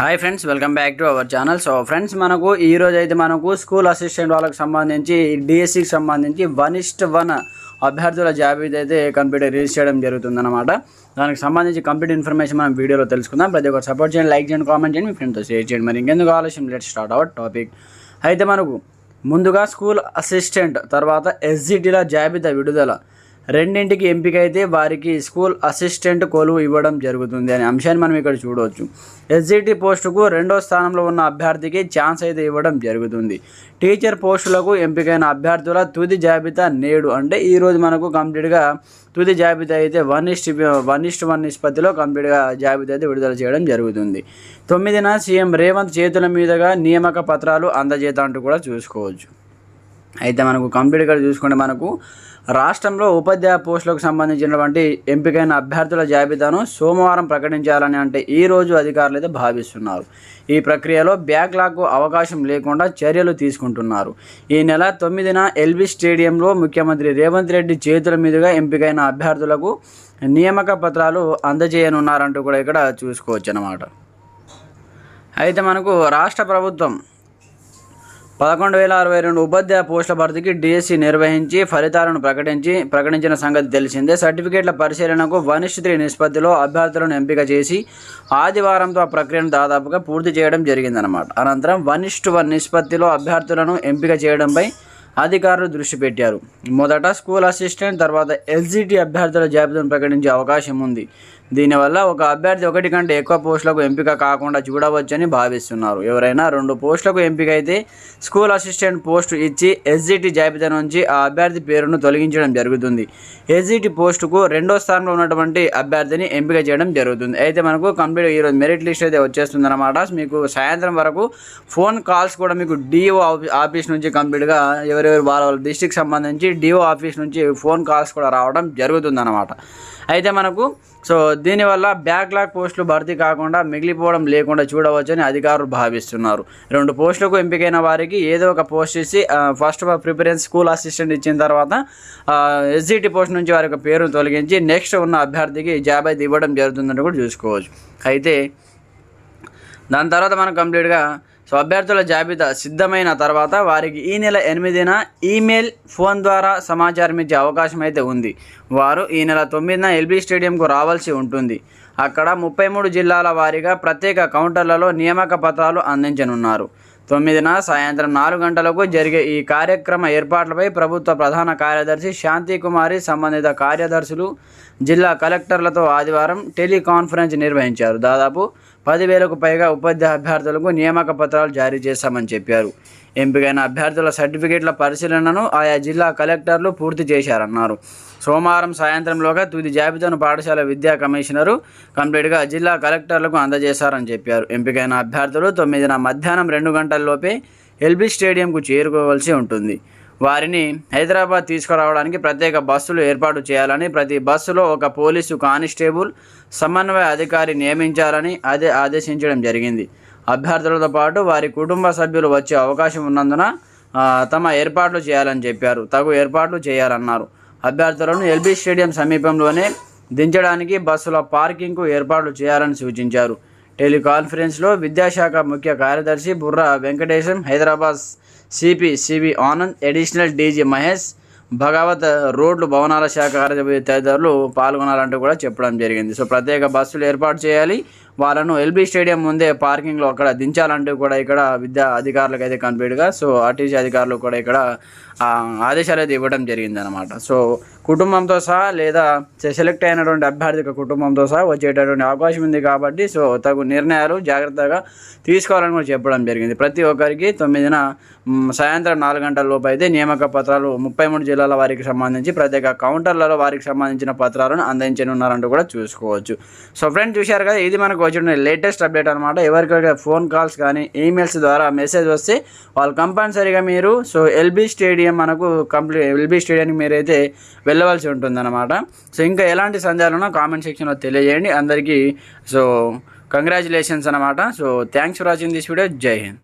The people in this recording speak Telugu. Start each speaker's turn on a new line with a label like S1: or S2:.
S1: Hi friends welcome back to our channel so friends మనకు ఈ రోజు అయితే మనకు స్కూల్ అసిస్టెంట్ వాళ్ళకి సంబంధించి డిఎస్సికి సంబంధించి వన్ ఇస్ట్ వన్ అభ్యర్థుల జాబితా అయితే కంప్యూటర్ రిలీజ్ చేయడం జరుగుతుందన్నమాట. దానికి సంబంధించి కంప్లీట్ ఇన్ఫర్మేషన్ మనం వీడియోలో తెలుసుకుందాం. ప్రతి ఒక్కరు సపోర్ట్ చేయండి లైక్ చేయండి కామెంట్ చేయండి మీ ఫ్రెండ్తో షేర్ చేయండి. మరి ఇంకెందుకు ఆలోచన లెట్ స్టార్ట్ అవర్ టాపిక్ అయితే మనకు ముందుగా స్కూల్ అసిస్టెంట్ తర్వాత ఎస్జిటిల జాబితా విడుదల. రెండింటికి ఎంపిక అయితే వారికి స్కూల్ అసిస్టెంట్ కొలువు ఇవ్వడం జరుగుతుంది అనే అంశాన్ని మనం ఇక్కడ చూడవచ్చు. ఎస్జిటి పోస్టుకు రెండో స్థానంలో ఉన్న అభ్యర్థికి ఛాన్స్ అయితే ఇవ్వడం జరుగుతుంది. టీచర్ పోస్టులకు ఎంపికైన అభ్యర్థుల తుది జాబితా నేడు అంటే ఈరోజు మనకు కంప్లీట్గా తుది జాబితా అయితే one is to one is to one నిష్పత్తిలో కంప్లీట్గా జాబితా అయితే విడుదల చేయడం జరుగుతుంది. తొమ్మిదిన సీఎం రేవంత్ చేతుల మీదుగా నియామక పత్రాలు అందజేత అంటూ కూడా చూసుకోవచ్చు. అయితే మనకు కంప్లీట్గా చూసుకుంటే మనకు రాష్ట్రంలో ఉపాధ్యాయ పోస్టులకు సంబంధించినటువంటి ఎంపికైన అభ్యర్థుల జాబితాను సోమవారం ప్రకటించాలని అంటే ఈ రోజు అధికారులు అయితే భావిస్తున్నారు. ఈ ప్రక్రియలో బ్యాక్లాగ్కు అవకాశం లేకుండా చర్యలు తీసుకుంటున్నారు. ఈ నెల తొమ్మిదిన ఎల్బీ స్టేడియంలో ముఖ్యమంత్రి రేవంత్ రెడ్డి చేతుల మీదుగా ఎంపికైన అభ్యర్థులకు నియామక పత్రాలు అందజేయనున్నారంటూ కూడా ఇక్కడ చూసుకోవచ్చు అన్నమాట అయితే మనకు రాష్ట్ర ప్రభుత్వం పదకొండు వేల అరవై రెండు ఉపాధ్యాయ పోస్టుల భర్తీకి డిఎస్సి నిర్వహించి ఫలితాలను ప్రకటించి ప్రకటించిన సంగతి తెలిసిందే. సర్టిఫికేట్ల పరిశీలనకు వన్ త్రీ నిష్పత్తిలో అభ్యర్థులను ఎంపిక చేసి ఆదివారంతో ఆ ప్రక్రియను దాదాపుగా పూర్తి చేయడం జరిగిందనమాట అనంతరం వన్ వన్ నిష్పత్తిలో అభ్యర్థులను ఎంపిక చేయడంపై అధికారులు దృష్టి పెట్టారు. మొదట స్కూల్ అసిస్టెంట్ తర్వాత ఎల్జీటీ అభ్యర్థుల జాబితాను ప్రకటించే అవకాశం ఉంది. దీనివల్ల ఒక అభ్యర్థి ఒకటి కంటే ఎక్కువ పోస్టులకు ఎంపిక కాకుండా చూడవచ్చని భావిస్తున్నారు. ఎవరైనా రెండు పోస్టులకు ఎంపిక అయితే స్కూల్ అసిస్టెంట్ పోస్టు ఇచ్చి ఎస్జిటి జాబితా నుంచి ఆ అభ్యర్థి పేరును తొలగించడం జరుగుతుంది. ఎస్జిటి పోస్టుకు రెండో స్థానంలో ఉన్నటువంటి అభ్యర్థిని ఎంపిక చేయడం జరుగుతుంది. అయితే మనకు కంప్లీట్ ఈరోజు మెరిట్ లిస్ట్ అయితే వచ్చేస్తుందన్నమాట. మీకు సాయంత్రం వరకు ఫోన్ కాల్స్ కూడా మీకు డిఓ ఆఫీస్ నుంచి కంప్లీట్గా ఎవరెవరు వాళ్ళ వాళ్ళ డిస్టిక్ సంబంధించి డిఓ ఆఫీస్ నుంచి ఫోన్ కాల్స్ కూడా రావడం జరుగుతుంది అనమాట అయితే మనకు సో దీనివల్ల బ్యాక్లాగ్ పోస్టులు భర్తీ కాకుండా మిగిలిపోవడం లేకుండా చూడవచ్చని అధికారులు భావిస్తున్నారు. రెండు పోస్టులకు ఎంపికైన వారికి ఏదో ఒక పోస్ట్ ఇచ్చి ఫస్ట్ ప్రిఫరెన్స్ స్కూల్ అసిస్టెంట్ ఇచ్చిన తర్వాత ఎస్జిటి పోస్ట్ నుంచి వారి యొక్క పేరును తొలగించి నెక్స్ట్ ఉన్న అభ్యర్థికి జాబ్ అయితే ఇవ్వడం జరుగుతుందని కూడా చూసుకోవచ్చు. అయితే దాని తర్వాత మనం కంప్లీట్గా సో అభ్యర్థుల జాబితా సిద్ధమైన తర్వాత వారికి ఈ నెల ఎనిమిదిన ఈమెయిల్ ఫోన్ ద్వారా సమాచారం ఇచ్చే అవకాశం అయితే ఉంది. వారు ఈ నెల తొమ్మిదిన ఎల్బీ స్టేడియంకు రావాల్సి ఉంటుంది. అక్కడ ముప్పై మూడు జిల్లాల వారీగా ప్రత్యేక కౌంటర్లలో నియామక పత్రాలు అందించనున్నారు. తొమ్మిదిన సాయంత్రం నాలుగు గంటలకు జరిగే ఈ కార్యక్రమ ఏర్పాట్లపై ప్రభుత్వ ప్రధాన కార్యదర్శి శాంతి కుమారి సంబంధిత కార్యదర్శులు జిల్లా కలెక్టర్లతో ఆదివారం టెలికాన్ఫరెన్స్ నిర్వహించారు. దాదాపు పదివేలకు పైగా ఉపాధ్యాయ అభ్యర్థులకు నియామక పత్రాలు జారీ చేశామని చెప్పారు. ఎంపికైన అభ్యర్థుల సర్టిఫికేట్ల పరిశీలనను ఆయా జిల్లా కలెక్టర్లు పూర్తి చేశారన్నారు. సోమవారం సాయంత్రంలోగా తుది జాబితాను పాఠశాల విద్యా కమిషనరు కంప్లీట్గా జిల్లా కలెక్టర్లకు అందజేశారని చెప్పారు. ఎంపికైన అభ్యర్థులు తొమ్మిదిన మధ్యాహ్నం రెండు గంటల్లోపే ఎల్బీ స్టేడియంకు చేరుకోవాల్సి ఉంటుంది. వారిని హైదరాబాద్ తీసుకురావడానికి ప్రత్యేక బస్సులు ఏర్పాటు చేయాలని ప్రతి బస్సులో ఒక పోలీసు కానిస్టేబుల్ సమన్వయ అధికారి నియమించాలని అదే ఆదేశించడం జరిగింది. అభ్యర్థులతో పాటు వారి కుటుంబ సభ్యులు వచ్చే అవకాశం ఉన్నందున తమ ఏర్పాట్లు చేయాలని చెప్పారు. తగు ఏర్పాట్లు చేయాలన్నారు. అభ్యర్థులను ఎల్బీ స్టేడియం సమీపంలోనే దించడానికి బస్సుల పార్కింగ్కు ఏర్పాట్లు చేయాలని సూచించారు. టెలికాన్ఫరెన్స్లో విద్యాశాఖ ముఖ్య కార్యదర్శి Burra Venkatesham Hyderabad CP CV Anand additional DG Mahesh Bhagwat రోడ్లు భవనాల శాఖ కార్యదర్శి తదితరులు పాల్గొనాలంటూ కూడా చెప్పడం జరిగింది. సో ప్రత్యేక బస్సులు ఏర్పాటు చేయాలి. వాళ్ళను ఎల్బీ స్టేడియం ముందే పార్కింగ్లో అక్కడ దించాలంటూ కూడా ఇక్కడ విద్యా అధికారులకు అయితే కంప్లీట్గా సో ఆర్టీసీ అధికారులు కూడా ఇక్కడ ఆదేశాలు అయితే ఇవ్వడం జరిగిందనమాట సో కుటుంబంతో సహా లేదా సెలెక్ట్ అయినటువంటి అభ్యర్థిక కుటుంబంతో సహా వచ్చేటటువంటి అవకాశం ఉంది కాబట్టి సో తగు నిర్ణయాలు జాగ్రత్తగా తీసుకోవాలని కూడా చెప్పడం జరిగింది. ప్రతి ఒక్కరికి తొమ్మిదిన సాయంత్రం నాలుగు గంటల లోపు అయితే నియామక పత్రాలు ముప్పై మూడు జిల్లాల వారికి సంబంధించి ప్రత్యేక కౌంటర్లలో వారికి సంబంధించిన పత్రాలను అందించనున్నారంటూ కూడా చూసుకోవచ్చు. సో ఫ్రెండ్ చూశారు కదా ఇది మనకు వచ్చిన లేటెస్ట్ అప్డేట్ అనమాట ఎవరికైనా ఫోన్ కాల్స్ కానీ ఈమెయిల్స్ ద్వారా మెసేజ్ వస్తే వాళ్ళు కంపల్సరీగా మీరు సో ఎల్బీ స్టేడియం మనకు కంప్లీట్ ఎల్బీ స్టేడియానికి మీరైతే వెళ్ళవలసి ఉంటుందన్నమాట. సో ఇంకా ఎలాంటి సందేహాలు కామెంట్ సెక్షన్లో తెలియజేయండి. అందరికీ సో కంగ్రాచులేషన్స్ అనమాట so thanks for watching this video. జై హింద్.